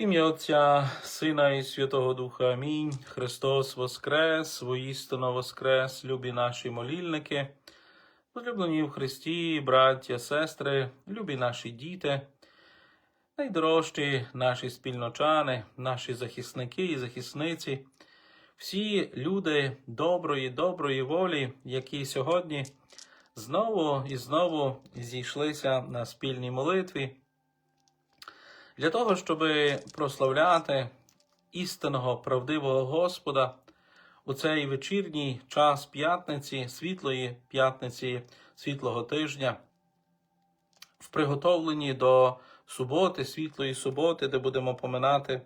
Ім'я Отця, Сина і Святого Духа. Амінь. Христос Воскрес, воістину Воскрес, любі наші молільники, возлюблені в Христі, браття, сестри, любі наші діти, найдорожчі наші спільночани, наші захисники і захисниці, всі люди доброї, доброї волі, які сьогодні знову і знову зійшлися на спільній молитві для того, щоб прославляти істинного правдивого Господа у цей вечірній час п'ятниці, світлої п'ятниці, світлого тижня, в приготовленні до суботи, світлої суботи, де будемо поминати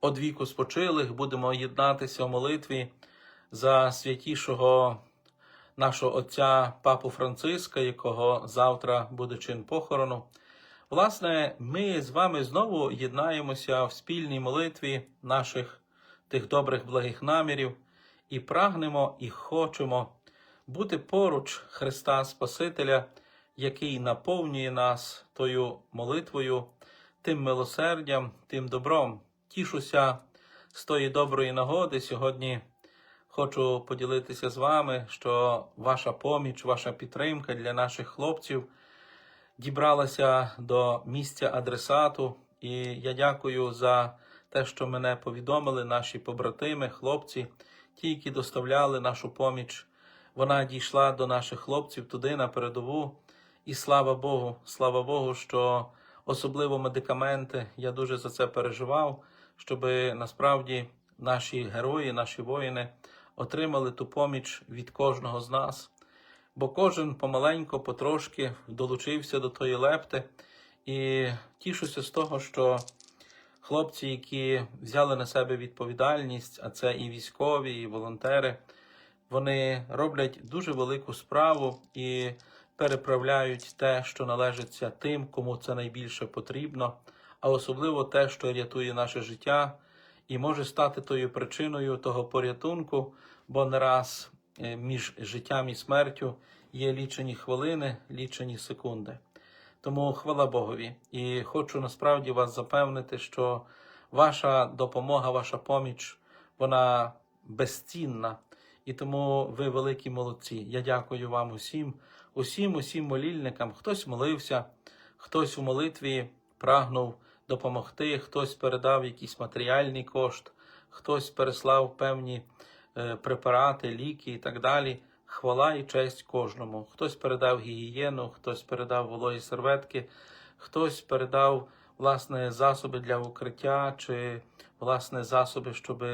одвіку спочилих, будемо єднатися в молитві за святішого нашого отця Папу Франциска, якого завтра буде чин похорону. Власне, ми з вами знову єднаємося в спільній молитві наших тих добрих благих намірів і прагнемо і хочемо бути поруч Христа Спасителя, який наповнює нас тою молитвою, тим милосердям, тим добром. Тішуся з тої доброї нагоди. Сьогодні хочу поділитися з вами, що ваша поміч, ваша підтримка для наших хлопців дібралася до місця адресату, і я дякую за те, що мене повідомили наші побратими, хлопці, ті, які доставляли нашу поміч. Вона дійшла до наших хлопців туди на передову. І слава Богу, слава Богу, що особливо медикаменти, я дуже за це переживав, щоб насправді наші герої, наші воїни отримали ту поміч від кожного з нас бо кожен помаленько, потрошки долучився до тої лепти. І тішуся з того, що хлопці, які взяли на себе відповідальність, а це і військові, і волонтери, вони роблять дуже велику справу і переправляють те, що належиться тим, кому це найбільше потрібно, а особливо те, що рятує наше життя, і може стати тою причиною того порятунку, бо не раз між життям і смертю є лічені хвилини, лічені секунди. Тому хвала Богові. І хочу насправді вас запевнити, що ваша допомога, ваша поміч, вона безцінна. І тому ви великі молодці. Я дякую вам усім, усім, усім молільникам. Хтось молився, хтось у молитві прагнув допомогти, хтось передав якийсь матеріальний кошт, хтось переслав певні Е, препарати, ліки і так далі. Хвала і честь кожному. Хтось передав гігієну, хтось передав вологі серветки, хтось передав власне засоби для укриття чи власне засоби, щоб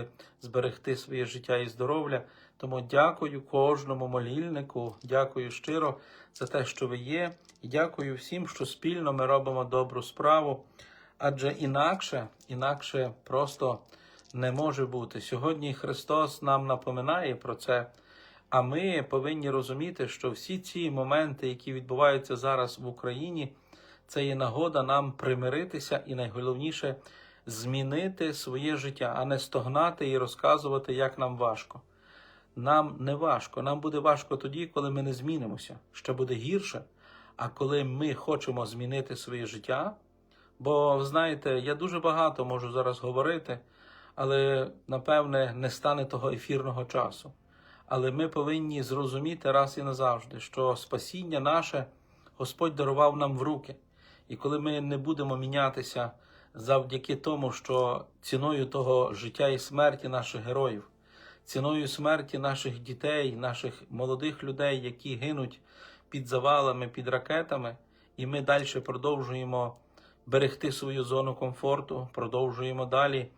зберегти своє життя і здоров'я. Тому дякую кожному молільнику, дякую щиро за те, що ви є, і дякую всім, що спільно ми робимо добру справу. Адже інакше, інакше просто не може бути. Сьогодні Христос нам напоминає про це, а ми повинні розуміти, що всі ці моменти, які відбуваються зараз в Україні, це є нагода нам примиритися і найголовніше змінити своє життя, а не стогнати і розказувати, як нам важко. Нам не важко. Нам буде важко тоді, коли ми не змінимося. Ще буде гірше. А коли ми хочемо змінити своє життя, бо знаєте, я дуже багато можу зараз говорити але напевне не стане того ефірного часу. Але ми повинні зрозуміти раз і назавжди, що спасіння наше Господь дарував нам в руки. І коли ми не будемо мінятися завдяки тому, що ціною того життя і смерті наших героїв, ціною смерті наших дітей, наших молодих людей, які гинуть під завалами, під ракетами, і ми далі продовжуємо берегти свою зону комфорту, продовжуємо далі.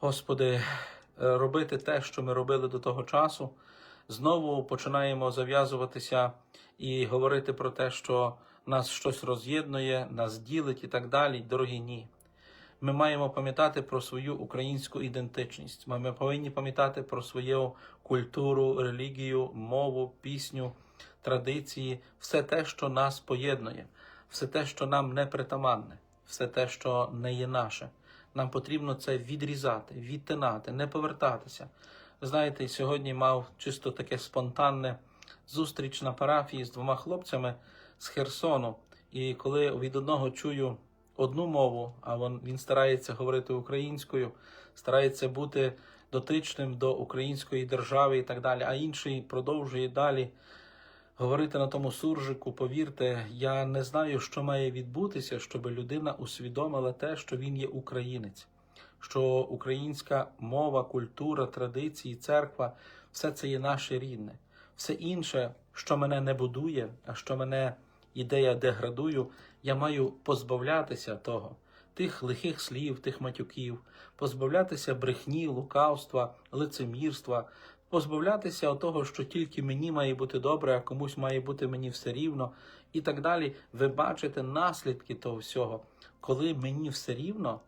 Господи, е, робити те, що ми робили до того часу, знову починаємо зав'язуватися і говорити про те, що нас щось роз'єднує, нас ділить і так далі. Дорогі ні. Ми маємо пам'ятати про свою українську ідентичність. Ми повинні пам'ятати про свою культуру, релігію, мову, пісню, традиції, все те, що нас поєднує, все те, що нам не притаманне, все те, що не є наше. Нам потрібно це відрізати, відтинати, не повертатися. Знаєте, сьогодні мав чисто таке спонтанне зустріч на парафії з двома хлопцями з Херсону. І коли від одного чую одну мову, а він, старається говорити українською, старається бути дотичним до української держави і так далі, а інший продовжує далі говорити на тому суржику. Повірте, я не знаю, що має відбутися, щоб людина усвідомила те, що він є українець, що українська мова, культура, традиції, церква все це є наше рідне. Все інше, що мене не будує, а що мене ідея деградую, я маю позбавлятися того, тих лихих слів, тих матюків, позбавлятися брехні, лукавства, лицемірства, позбавлятися того, що тільки мені має бути добре, а комусь має бути мені все рівно, і так далі. Ви бачите наслідки того всього, коли мені все рівно,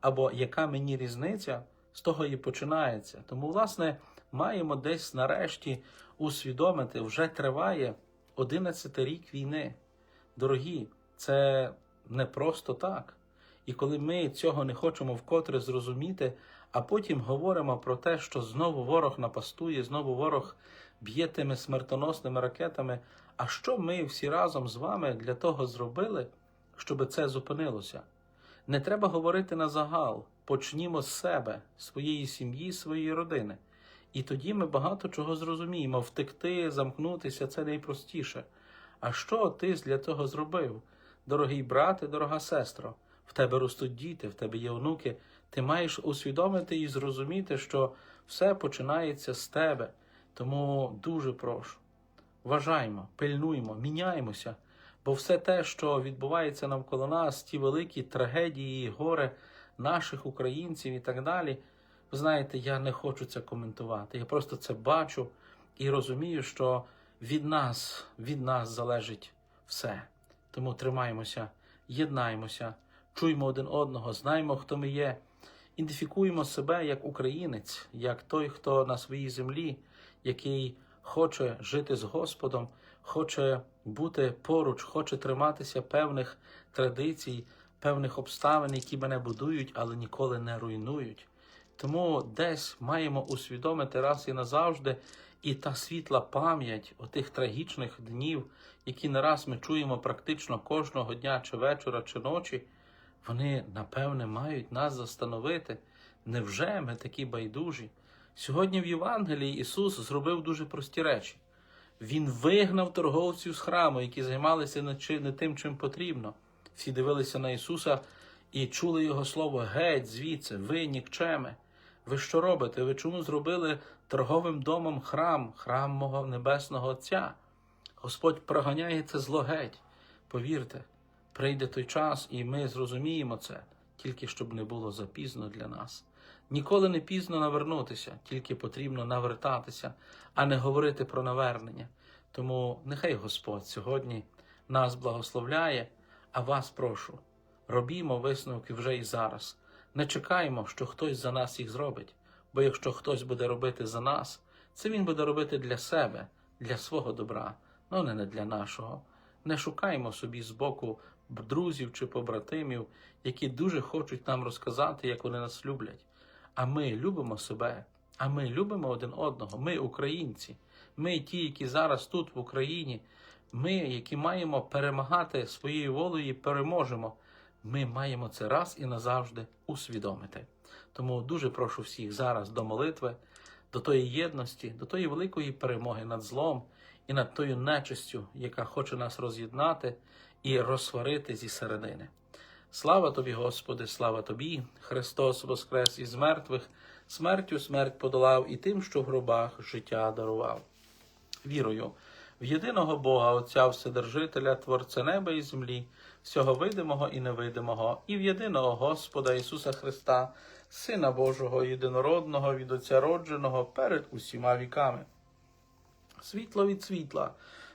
або яка мені різниця, з того і починається. Тому, власне, маємо десь нарешті усвідомити, вже триває 11 рік війни. Дорогі, це не просто так. І коли ми цього не хочемо вкотре зрозуміти, а потім говоримо про те, що знову ворог напастує, знову ворог б'є тими смертоносними ракетами. А що ми всі разом з вами для того зробили, щоб це зупинилося? Не треба говорити на загал. Почнімо з себе, своєї сім'ї, своєї родини. І тоді ми багато чого зрозуміємо. Втекти, замкнутися це найпростіше. А що ти для того зробив? Дорогий брате, дорога сестро, в тебе ростуть діти, в тебе є онуки. Ти маєш усвідомити і зрозуміти, що все починається з тебе. Тому дуже прошу. Вважаймо, пильнуймо, міняємося, бо все те, що відбувається навколо нас, ті великі трагедії, горе наших українців і так далі. Ви знаєте, я не хочу це коментувати. Я просто це бачу і розумію, що від нас, від нас залежить все. Тому тримаємося, єднаємося, чуємо один одного, знаємо, хто ми є, ідентифікуємо себе як українець, як той, хто на своїй землі, який хоче жити з Господом, хоче бути поруч, хоче триматися певних традицій, певних обставин, які мене будують, але ніколи не руйнують. Тому десь маємо усвідомити раз і назавжди, і та світла пам'ять отих трагічних днів, які не раз ми чуємо практично кожного дня, чи вечора, чи ночі, вони напевне мають нас застановити. Невже ми такі байдужі? Сьогодні в Євангелії Ісус зробив дуже прості речі. Він вигнав торговців з храму, які займалися не тим, чим потрібно. Всі дивилися на Ісуса і чули Його слово геть, звідси, ви нікчеми. Ви що робите? Ви чому зробили торговим домом храм, храм мого небесного Отця? Господь проганяє це зло геть. Повірте, прийде той час, і ми зрозуміємо це, тільки щоб не було запізно для нас. Ніколи не пізно навернутися, тільки потрібно навертатися, а не говорити про навернення. Тому нехай Господь сьогодні нас благословляє, а вас прошу, робімо висновки вже і зараз. Не чекаємо, що хтось за нас їх зробить, бо якщо хтось буде робити за нас, це він буде робити для себе, для свого добра, ну не для нашого. Не шукаємо собі збоку друзів чи побратимів, які дуже хочуть нам розказати, як вони нас люблять. А ми любимо себе, а ми любимо один одного. Ми українці, ми ті, які зараз тут в Україні, ми, які маємо перемагати своєю волею, і переможемо. Ми маємо це раз і назавжди усвідомити. Тому дуже прошу всіх зараз до молитви, до тої єдності, до тої великої перемоги над злом і над тою нечистю, яка хоче нас роз'єднати і розсварити зі середини. Слава тобі, Господи, слава тобі! Христос воскрес із мертвих, смертю смерть подолав і тим, що в гробах життя дарував. Вірою в єдиного Бога, Отця Вседержителя, Творця неба і землі, всього видимого і невидимого, і в єдиного Господа Ісуса Христа, Сина Божого, єдинородного, від Отця родженого перед усіма віками. Світло від світла,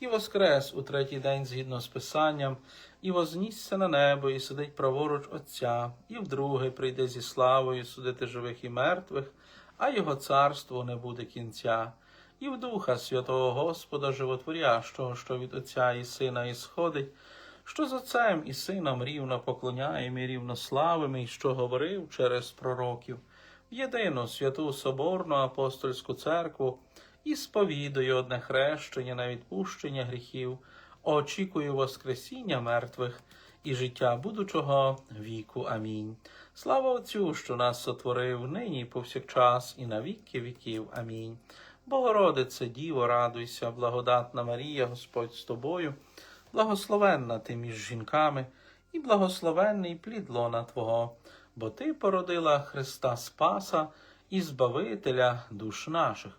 і воскрес у третій день згідно з Писанням, і вознісся на небо, і сидить праворуч Отця, і вдруге прийде зі славою судити живих і мертвих, а його царству не буде кінця. І в Духа Святого Господа Животворящого, що від Отця і Сина ісходить, що з Отцем і Сином рівно поклоняємо і рівно славимо, і що говорив через пророків, в єдину святу Соборну апостольську церкву і сповідую одне хрещення на відпущення гріхів, очікую Воскресіння мертвих і життя будучого віку. Амінь. Слава Отцю, що нас сотворив нині і повсякчас, і на віки віків. Амінь. Богородице, Діво, радуйся, благодатна Марія, Господь з тобою, благословенна ти між жінками, і благословенний плід лона Твого, бо Ти породила Христа Спаса і Збавителя душ наших.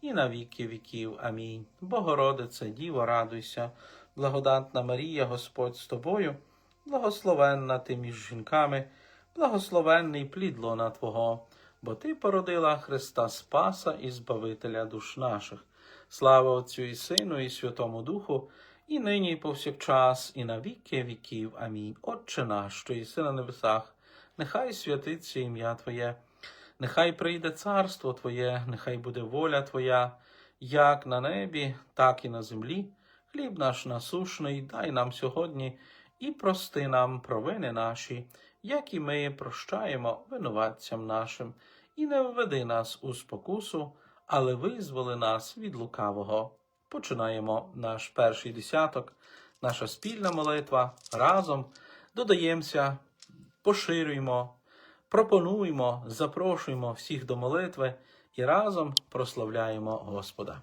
і на віки віків. Амінь. Богородице, Діво, радуйся, благодатна Марія, Господь з тобою, благословенна ти між жінками, благословенний плід лона Твого, бо Ти породила Христа Спаса і Збавителя душ наших. Слава Отцю і Сину, і Святому Духу, і нині, і повсякчас, і на віки віків. Амінь. Отче наш, що єси на небесах, нехай святиться ім'я Твоє, нехай прийде царство Твоє, нехай буде воля Твоя, як на небі, так і на землі. Хліб наш насушний, дай нам сьогодні і прости нам провини наші, як і ми прощаємо винуватцям нашим, і не введи нас у спокусу, але визволи нас від лукавого. Починаємо наш перший десяток, наша спільна молитва. Разом додаємося, поширюємо, пропонуємо, запрошуємо всіх до молитви і разом прославляємо Господа.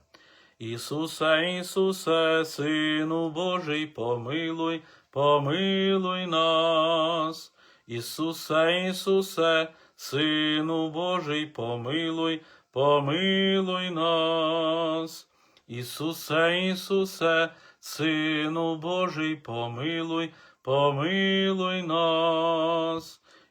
Ісусе, Ісусе, Сину Божий, помилуй, помилуй нас. Ісусе, Ісусе, Сину Божий, помилуй, помилуй нас. Ісусе, Ісусе, Сину Божий, помилуй, помилуй нас.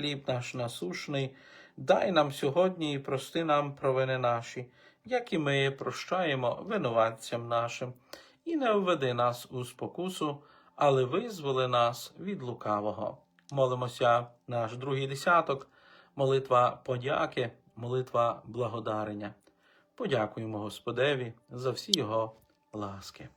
Хліб наш насушний, дай нам сьогодні і прости нам провини наші, як і ми прощаємо винуватцям нашим, і не введи нас у спокусу, але визволи нас від лукавого. Молимося наш другий десяток, молитва подяки, молитва благодарення. Подякуємо Господеві за всі його ласки.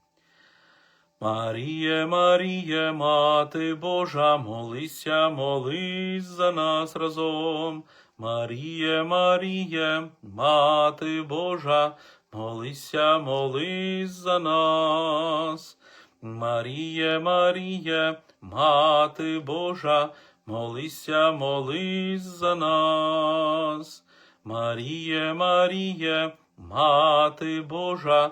Маріє, Маріє, Мати Божа, молися, молись за нас разом. Маріє, Маріє, Мати Божа, молися, молись за нас. Маріє, Маріє, Мати Божа, молися, молись за нас. Маріє, Маріє, Мати Божа,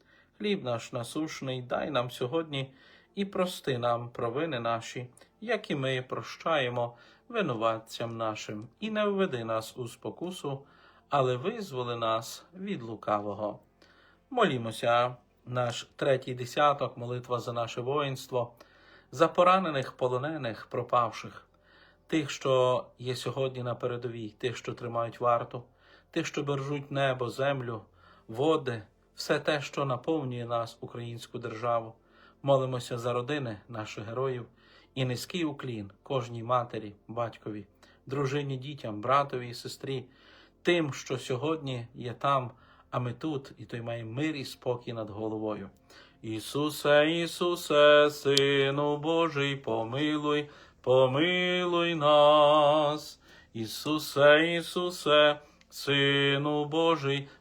Хліб наш насушний дай нам сьогодні і прости нам провини наші, як і ми прощаємо винуватцям нашим, і не введи нас у спокусу, але визволи нас від лукавого. Молімося, наш третій десяток, молитва за наше воїнство, за поранених, полонених, пропавших, тих, що є сьогодні на передовій, тих, що тримають варту, тих, що бережуть небо, землю, води, все те, що наповнює нас, українську державу. Молимося за родини наших героїв і низький уклін кожній матері, батькові, дружині, дітям, братові і сестрі, тим, що сьогодні є там, а ми тут, і той має мир і спокій над головою. Ісусе, Ісусе, Сину Божий, помилуй, помилуй нас. Ісусе, Ісусе, Сину Божий,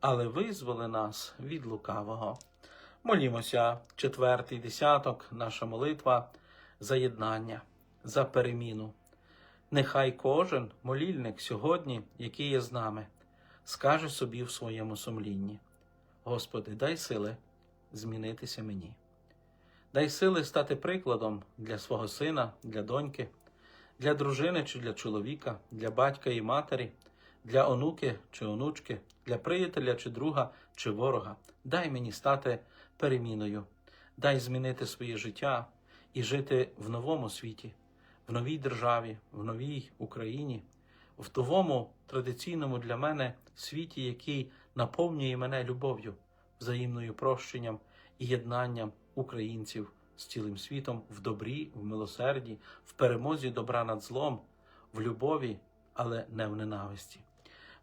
але визволи нас від лукавого. Молімося, четвертий десяток, наша молитва за єднання, за переміну. Нехай кожен молільник сьогодні, який є з нами, скаже собі в своєму сумлінні: Господи, дай сили змінитися мені. Дай сили стати прикладом для свого сина, для доньки, для дружини чи для чоловіка, для батька і матері, для онуки чи онучки, для приятеля чи друга чи ворога. Дай мені стати переміною, дай змінити своє життя і жити в новому світі, в новій державі, в новій Україні, в тому традиційному для мене світі, який наповнює мене любов'ю, взаємною прощенням і єднанням українців з цілим світом в добрі, в милосерді, в перемозі добра над злом, в любові, але не в ненависті.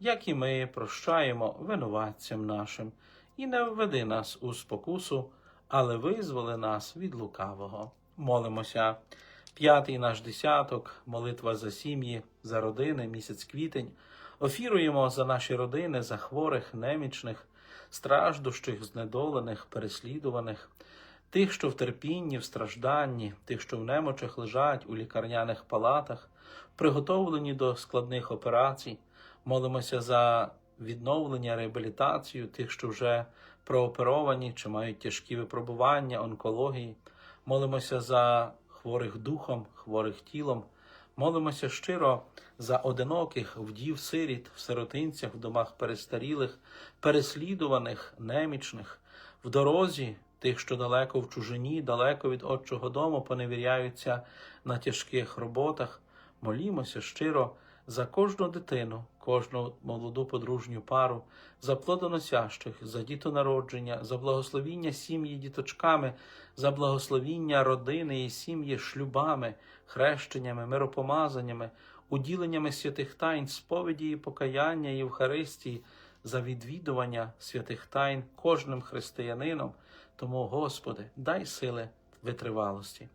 як і ми прощаємо винуватцям нашим, і не введи нас у спокусу, але визволи нас від лукавого. Молимося. П'ятий наш десяток, молитва за сім'ї, за родини, місяць квітень. Офіруємо за наші родини, за хворих, немічних, страждущих, знедолених, переслідуваних, тих, що в терпінні, в стражданні, тих, що в немочах лежать у лікарняних палатах, приготовлені до складних операцій. Молимося за відновлення, реабілітацію тих, що вже прооперовані чи мають тяжкі випробування, онкології. Молимося за хворих духом, хворих тілом. Молимося щиро за одиноких вдів, сиріт, в сиротинцях, в домах перестарілих, переслідуваних, немічних, в дорозі тих, що далеко в чужині, далеко від отчого дому, поневіряються на тяжких роботах. Молімося щиро за кожну дитину, кожну молоду подружню пару, за плодоносящих, за дітонародження, за благословіння сім'ї діточками, за благословіння родини і сім'ї шлюбами, хрещеннями, миропомазаннями, уділеннями святих тайн, сповіді і покаяння Євхаристії, за відвідування святих тайн кожним християнином. Тому, Господи, дай сили витривалості.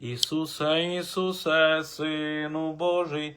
Ісусе, Ісусе, Сину Божий,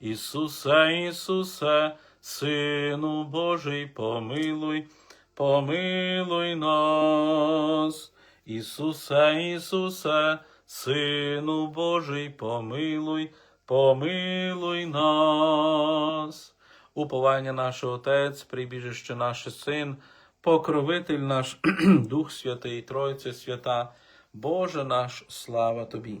Ісусе, Ісусе, Сину Божий, помилуй, помилуй нас. Ісусе, Ісусе, Сину Божий, помилуй, помилуй нас. уповання наше Отець, прибіжище наше Син, покровитель наш, Дух Святий, Тройця Свята, Боже наш, слава Тобі.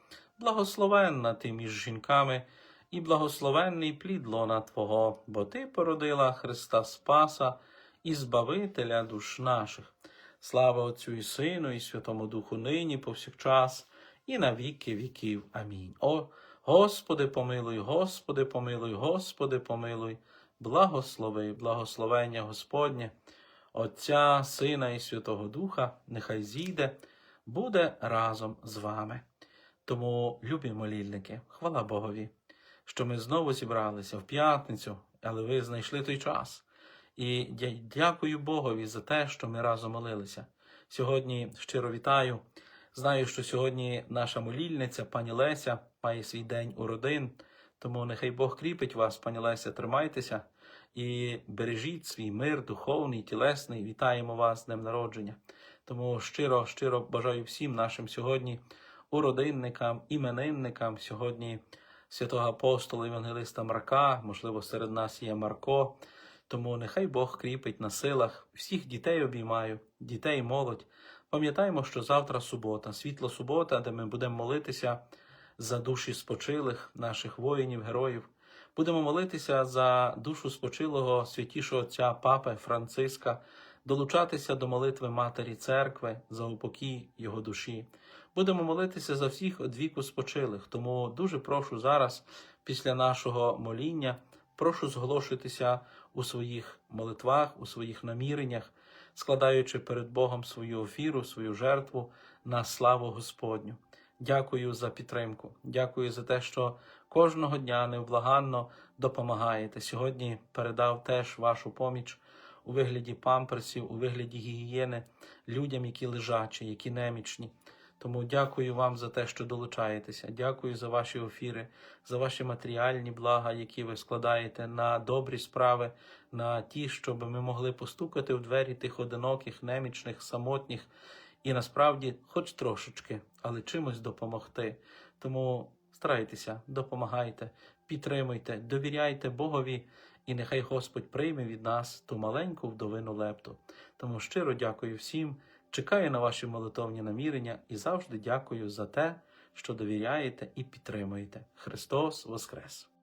благословенна ти між жінками, і благословенний плід лона Твого, бо Ти породила Христа Спаса і Збавителя душ наших. Слава Отцю і Сину, і Святому Духу нині, повсякчас, і на віки віків. Амінь. О, Господи, помилуй, Господи, помилуй, Господи, помилуй, благослови, благословення Господнє, Отця, Сина і Святого Духа, нехай зійде, буде разом з вами. Тому, любі молільники, хвала Богові, що ми знову зібралися в п'ятницю, але ви знайшли той час. І дя- дякую Богові за те, що ми разом молилися. Сьогодні щиро вітаю. Знаю, що сьогодні наша молільниця, пані Леся, має свій день у родин. Тому нехай Бог кріпить вас, пані Леся, тримайтеся і бережіть свій мир, духовний, тілесний. Вітаємо вас з днем народження. Тому щиро, щиро бажаю всім нашим сьогодні уродинникам, іменинникам, сьогодні святого апостола Євангелиста Марка, можливо, серед нас є Марко. Тому нехай Бог кріпить на силах, всіх дітей обіймаю, дітей молодь. Пам'ятаємо, що завтра субота, світла субота, де ми будемо молитися за душі спочилих наших воїнів, героїв. Будемо молитися за душу спочилого святішого отця Папи Франциска, долучатися до молитви Матері Церкви за упокій його душі. Будемо молитися за всіх од віку спочилих. Тому дуже прошу зараз, після нашого моління, прошу зголошитися у своїх молитвах, у своїх наміреннях, складаючи перед Богом свою офіру, свою жертву на славу Господню. Дякую за підтримку. Дякую за те, що кожного дня невблаганно допомагаєте. Сьогодні передав теж вашу поміч у вигляді памперсів, у вигляді гігієни людям, які лежачі, які немічні. Тому дякую вам за те, що долучаєтеся. Дякую за ваші офіри, за ваші матеріальні блага, які ви складаєте на добрі справи, на ті, щоб ми могли постукати в двері тих одиноких, немічних, самотніх і насправді, хоч трошечки, але чимось допомогти. Тому старайтеся, допомагайте, підтримуйте, довіряйте Богові, і нехай Господь прийме від нас ту маленьку вдовину лепту. Тому щиро дякую всім. Чекаю на ваші молитовні намірення і завжди дякую за те, що довіряєте і підтримуєте. Христос Воскрес!